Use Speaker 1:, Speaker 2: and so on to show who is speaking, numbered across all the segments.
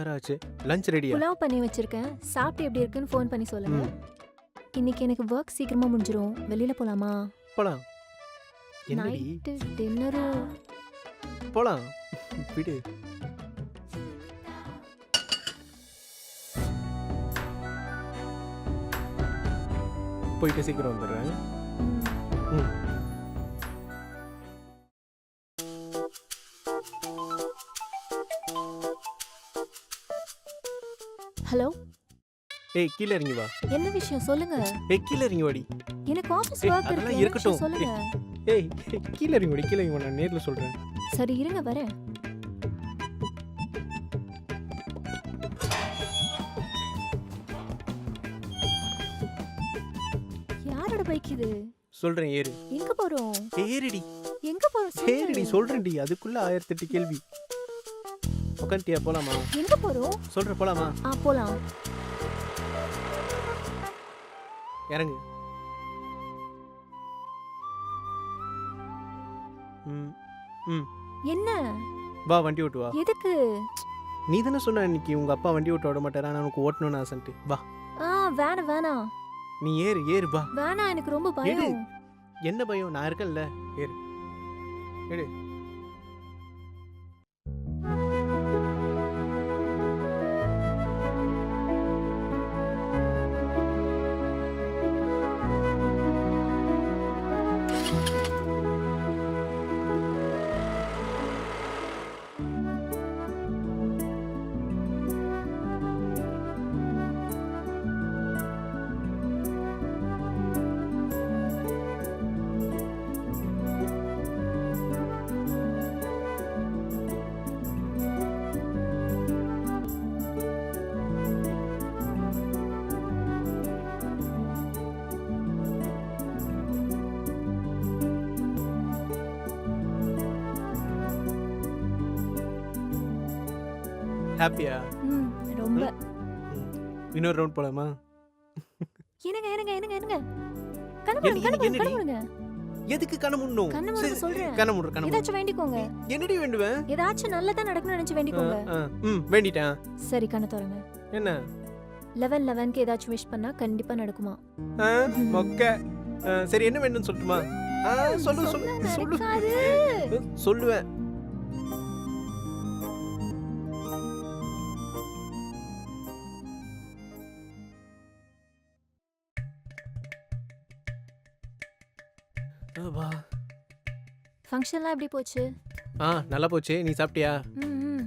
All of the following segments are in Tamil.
Speaker 1: வேற ஆச்சு லஞ்ச் ரெடியா
Speaker 2: புலாவ் பண்ணி வச்சிருக்கேன். சாப்பிட்டு எப்படி இருக்குன்னு ஃபோன் பண்ணி சொல்லுங்க. இன்னைக்கு எனக்கு ஒர்க் சீக்கிரமா முடிஞ்சிரும். வெளியில போலாமா?
Speaker 1: போலாம். என்னடி?
Speaker 2: நைட்டு டின்னரும்
Speaker 1: போலாம். விடு. போயிட்டு சீக்கிரம் வந்துடுறேன்.
Speaker 2: ஹலோ?
Speaker 1: ஏய் கீழே இறங்கி வா.
Speaker 2: என்ன விஷயம்? சொல்லுங்க.
Speaker 1: ஏய் கீழே இறங்கி வாடி.
Speaker 2: எனக்கு ஆபீஸ்
Speaker 1: அதெல்லாம்
Speaker 2: இருக்கு
Speaker 1: இருக்கட்டும்.
Speaker 2: சொல்லுங்க?
Speaker 1: ஏய் கீழே இறங்கி வாடி கீழே இறங்கி வா நான் நேர்ல சொல்றேன்.
Speaker 2: சரி இருங்க வரேன். யாரோட பைக் இது?
Speaker 1: சொல்றேன் ஏறு.
Speaker 2: எங்க போறோம்?
Speaker 1: ஏறிடி.
Speaker 2: எங்க போறோம்.
Speaker 1: ஏறிடி சொல்றேன்டி. அதுக்குள்ள ஆயிரத்தி எட்டு கேள்வி. உட்காந்துட்டியா போலாமா?
Speaker 2: எங்க போறோம்
Speaker 1: சொல்ற போலாமா?
Speaker 2: ஆ போலாம்.
Speaker 1: இறங்கு. ம் ம்.
Speaker 2: என்ன?
Speaker 1: வா வண்டி ஓட்டு வா.
Speaker 2: எதுக்கு?
Speaker 1: நீ தானே சொன்ன இன்னைக்கு உங்க அப்பா வண்டி ஓட்ட விட மாட்டாரா? நான் உனக்கு ஓட்டணும்னு ஆசைன்ட்டு. வா.
Speaker 2: ஆ வேணாம் வேணாம்.
Speaker 1: நீ ஏறு ஏறு வா.
Speaker 2: வேணாம் எனக்கு ரொம்ப. பயம்.
Speaker 1: என்ன பயம்? நான் இருக்கேன்ல. ஏறு. எடு. ஹாப்பியா
Speaker 2: ம் ரொம்ப.
Speaker 1: இன்னொரு ரவுண்ட் போலாமா?
Speaker 2: என்னங்க என்னங்க என்னங்க என்னங்க? கண்ணு கண்ணு கண்ணு
Speaker 1: எதுக்கு கண்ண முன்னும்
Speaker 2: கண்ணை மூடுங்க சொல்றேன்.
Speaker 1: கண்ண முடுற கண்ண.
Speaker 2: ஏதாச்சும் வேண்டிக்கோங்க.
Speaker 1: என்னடி வேண்டுவேன்?
Speaker 2: ஏதாச்சும் நல்லதா நடக்கணும்னு நினைச்சு வேண்டிக்கோங்க.
Speaker 1: ம் வேண்டிட்டேன்.
Speaker 2: சரி கண்ணை திறங்க.
Speaker 1: என்ன?
Speaker 2: லெவன் லெவன்க்கு ஏதாச்சும் விஷ் பண்ணா கண்டிப்பா நடக்குமா?
Speaker 1: மொக்க. சரி என்ன வேணும்னு சொல்லட்டுமா? சொல்லு சொல்லு சொல்லு. சொல்லுவேன். வா.
Speaker 2: ஃபங்க்ஷன்லாம் எப்படி போச்சு?
Speaker 1: ஆ நல்லா போச்சு. நீ சாப்பிட்டியா?
Speaker 2: ம்,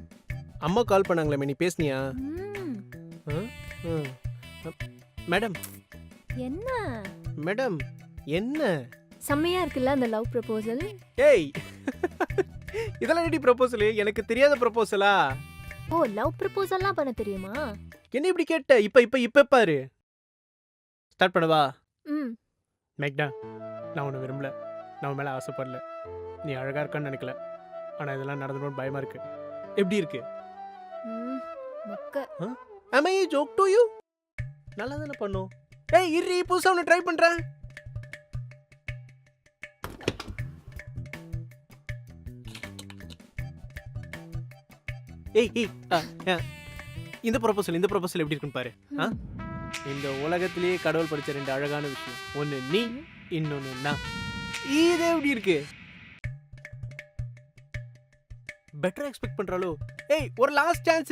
Speaker 1: அம்மா கால் பண்ணாங்களே நீ பேசுனியா?
Speaker 2: ம்.
Speaker 1: மேடம்.
Speaker 2: என்ன?
Speaker 1: மேடம் என்ன?
Speaker 2: செம்மையா இருக்குல்ல அந்த லவ் ப்ரப்போசல்
Speaker 1: ஏய்! இதெல்லாம் ரெடி ப்ரப்போசல் எனக்கு தெரியாத ப்ரப்போசலா
Speaker 2: ஓ லவ் ப்ரப்போசல்லாம் பண்ண தெரியுமா?
Speaker 1: என்ன இப்படி கேட்ட? இப்ப இப்ப இப்ப பாரு. ஸ்டார்ட் பண்ணவா?
Speaker 2: ம்.
Speaker 1: மேக்டா நான் உன்னை விரும்பல. நான் மேல ஆசைப்படல. நீ அழகா இருக்கான்னு நினைக்கல. ஆனா இதெல்லாம் நடந்துடும் பயமா இருக்கு. எப்படி இருக்கு?
Speaker 2: ம் மொக்க.
Speaker 1: am i joke to you நல்லா தானே பண்ணும். ஏய் இரு புதுசா ஒன்று ட்ரை பண்றேன். ஏய் ஏய். இந்த ப்ரொபோசல் இந்த ப்ரொபோசல் எப்படி இருக்குன்னு பாரு. இந்த உலகத்திலேயே கடவுள் படிச்ச ரெண்டு அழகான விஷயம். ஒன்னு நீ இன்னொன்னு என்ன? இது எப்படி இருக்கு? பெட்டரா எக்ஸ்பெக்ட் பண்றாளோ? ஏய் ஒரு லாஸ்ட் சான்ஸ்